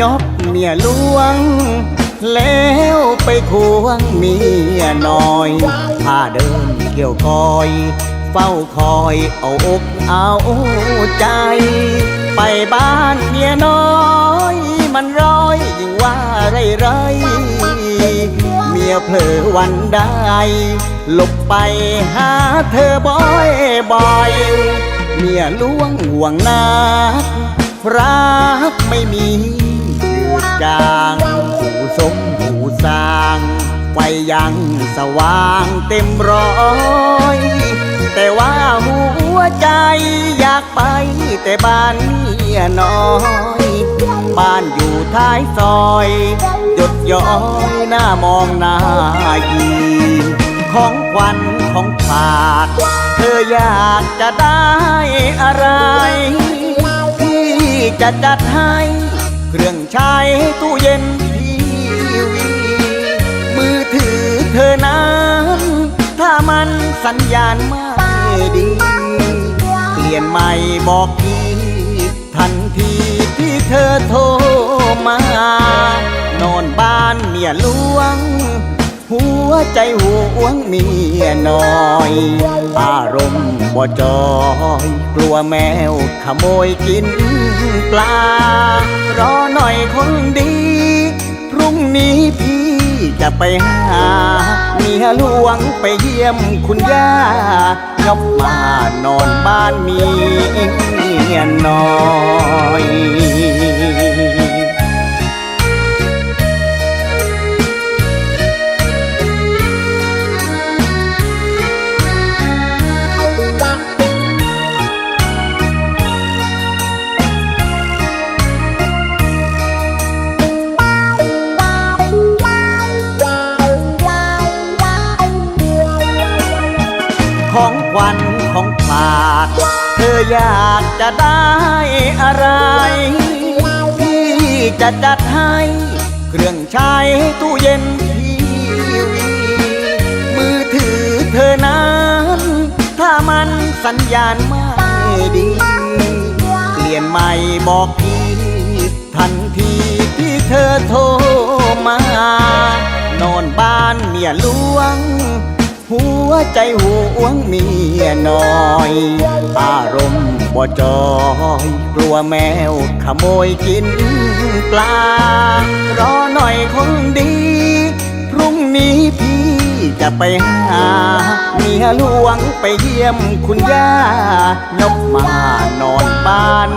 ยบเมียหลวง แล้วไปควงเมียน้อยพาเดินเกี่ยวคอย เฝ้าคอยเอาอกเอาใจ ไปบ้านเมียน้อยมันร้อยยิ่งว่าไรไรเมียเผลอวันใดหลบไปหาเธอบ่อยบ่อย เมียล้วงห่วงนักรักไม่มี ดจางหูสมหูสร้างไฟยังสว่างเต็มร้อย แต่ว่าหัวใจอยากไปแต่บ้านเมียน้อย บ้านอยู่ท้ายซอยหยดย้อยหน้ามองหน้ายีของขวัญของฝากเธออยากจะได้อะไรพี่จะจัดให้ เครื่องใช้ตู้เย็นทีวี มือถือเธอนั้นถ้ามันสัญญาณไม่ดี เปลี่ยนใหม่บอกพี่ ทันทีที่เธอโทรมา นอนบ้านเมียหลวง วใจห่วงเมียน้อย อารมณ์บ่จอย กลัวแมวขโมยกินปลา รอหน่อยคนดี พรุ่งนี้พี่จะไปหาเมียหลวงไปเยี่ยมคุณย่ายกมานอนบ้านเมียน้อย วัญของฝากเธออยากจะได้อะไรพี่จะจัดให้ เครื่องใช้ตู้เย็นทีวี มือถือเธอนั้น ถ้ามันสัญญาณไม่ดี เปลี่ยนใหม่บอกพี่ทันทีที่เธอโทรมานอนบ้านเมียหลวงหัว ใจห่วงเมียน้อย อารมณ์บ่จอยกลัวแมวขโมยกินปลา รอหน่อยคนดี พรุ่งนี้พี่จะไปหาเมียหลวงไปเยี่ยมคุณย่ายกมานอนบ้าน